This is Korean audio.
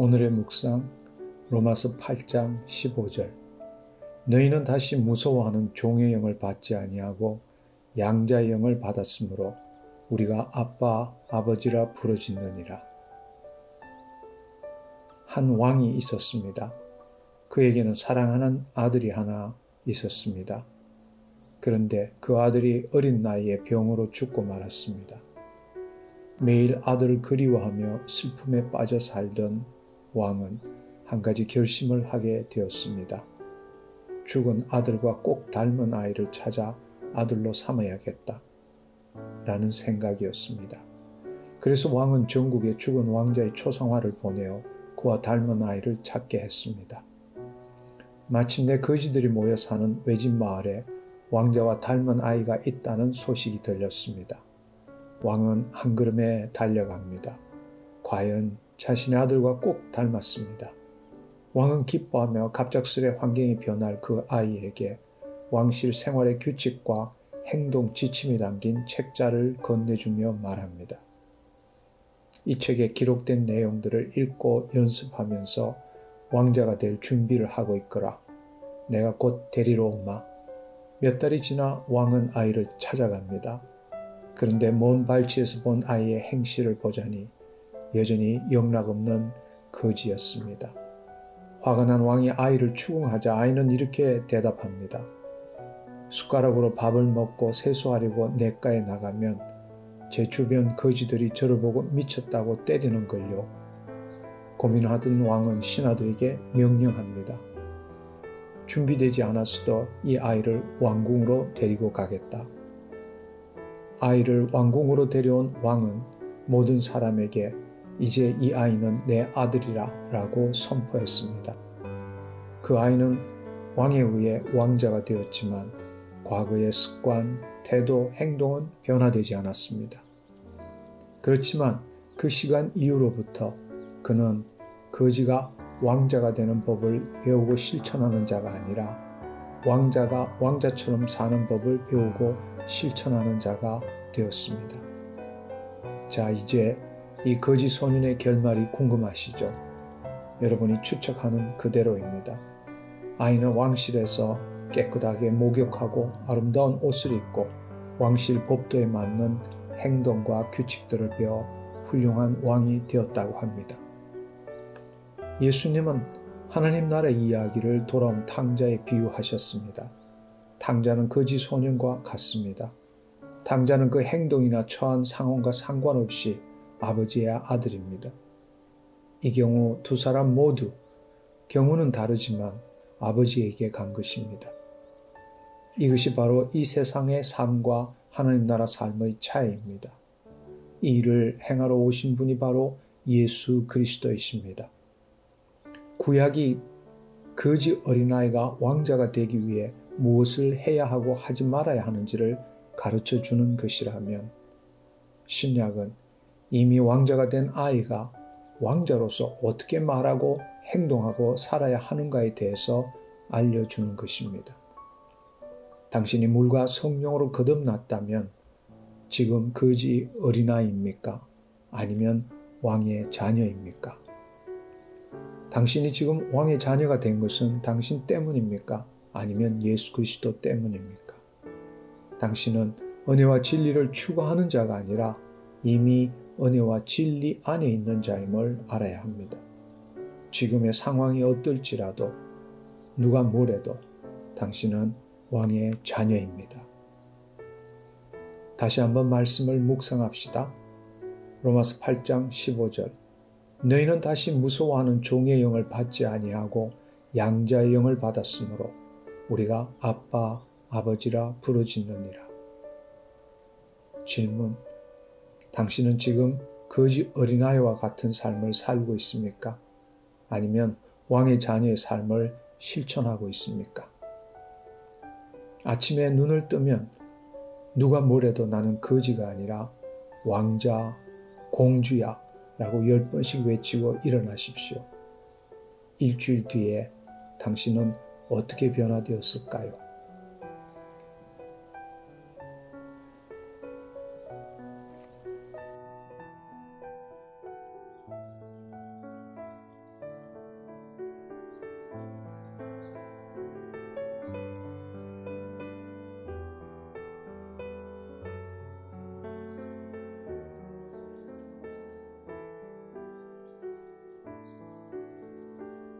오늘의 묵상 로마서 8장 15절 너희는 다시 무서워하는 종의 영을 받지 아니하고 양자의 영을 받았으므로 우리가 아빠 아버지라 부르짖느니라 한 왕이 있었습니다. 그에게는 사랑하는 아들이 하나 있었습니다. 그런데 그 아들이 어린 나이에 병으로 죽고 말았습니다. 매일 아들을 그리워하며 슬픔에 빠져 살던 왕은 한 가지 결심을 하게 되었습니다. 죽은 아들과 꼭 닮은 아이를 찾아 아들로 삼아야겠다. 라는 생각이었습니다. 그래서 왕은 전국에 죽은 왕자의 초상화를 보내어 그와 닮은 아이를 찾게 했습니다. 마침내 거지들이 모여 사는 외진 마을에 왕자와 닮은 아이가 있다는 소식이 들렸습니다. 왕은 한 걸음에 달려갑니다. 과연 자신의 아들과 꼭 닮았습니다. 왕은 기뻐하며 갑작스레 환경이 변할 그 아이에게 왕실 생활의 규칙과 행동 지침이 담긴 책자를 건네주며 말합니다. 이 책에 기록된 내용들을 읽고 연습하면서 왕자가 될 준비를 하고 있거라. 내가 곧 데리러 오마. 몇 달이 지나 왕은 아이를 찾아갑니다. 그런데 먼 발치에서 본 아이의 행실을 보자니 여전히 영락 없는 거지였습니다. 화가 난 왕이 아이를 추궁하자 아이는 이렇게 대답합니다. 숟가락으로 밥을 먹고 세수하려고 냇가에 나가면 제 주변 거지들이 저를 보고 미쳤다고 때리는 걸요. 고민하던 왕은 신하들에게 명령합니다. 준비되지 않았어도 이 아이를 왕궁으로 데리고 가겠다. 아이를 왕궁으로 데려온 왕은 모든 사람에게 이제 이 아이는 내 아들이라 라고 선포했습니다. 그 아이는 왕에 의해 왕자가 되었지만 과거의 습관, 태도, 행동은 변화되지 않았습니다. 그렇지만 그 시간 이후로부터 그는 거지가 왕자가 되는 법을 배우고 실천하는 자가 아니라 왕자가 왕자처럼 사는 법을 배우고 실천하는 자가 되었습니다. 자, 이제 이 거지 소년의 결말이 궁금하시죠? 여러분이 추측하는 그대로입니다. 아이는 왕실에서 깨끗하게 목욕하고 아름다운 옷을 입고 왕실 법도에 맞는 행동과 규칙들을 배워 훌륭한 왕이 되었다고 합니다. 예수님은 하나님 나라의 이야기를 돌아온 탕자에 비유하셨습니다. 탕자는 거지 소년과 같습니다. 탕자는 그 행동이나 처한 상황과 상관없이 아버지의 아들입니다. 이 경우 두 사람 모두 경우는 다르지만 아버지에게 간 것입니다. 이것이 바로 이 세상의 삶과 하나님 나라 삶의 차이입니다. 이 일을 행하러 오신 분이 바로 예수 그리스도이십니다. 구약이 거지 어린아이가 왕자가 되기 위해 무엇을 해야 하고 하지 말아야 하는지를 가르쳐 주는 것이라면 신약은 이미 왕자가 된 아이가 왕자로서 어떻게 말하고 행동하고 살아야 하는가에 대해서 알려주는 것입니다. 당신이 물과 성령으로 거듭났다면 지금 거지 어린아이입니까? 아니면 왕의 자녀입니까? 당신이 지금 왕의 자녀가 된 것은 당신 때문입니까? 아니면 예수 그리스도 때문입니까? 당신은 은혜와 진리를 추구하는 자가 아니라 이미 은혜와 진리 안에 있는 자임을 알아야 합니다. 지금의 상황이 어떨지라도 누가 뭐래도 당신은 왕의 자녀입니다. 다시 한번 말씀을 묵상합시다. 로마서 8장 15절. 너희는 다시 무서워하는 종의 영을 받지 아니하고 양자의 영을 받았으므로 우리가 아빠, 아버지라 부르짖느니라. 질문. 당신은 지금 거지 어린아이와 같은 삶을 살고 있습니까? 아니면 왕의 자녀의 삶을 실천하고 있습니까? 아침에 눈을 뜨면 누가 뭐래도 나는 거지가 아니라 왕자, 공주야 라고 열 번씩 외치고 일어나십시오. 일주일 뒤에 당신은 어떻게 변화되었을까요?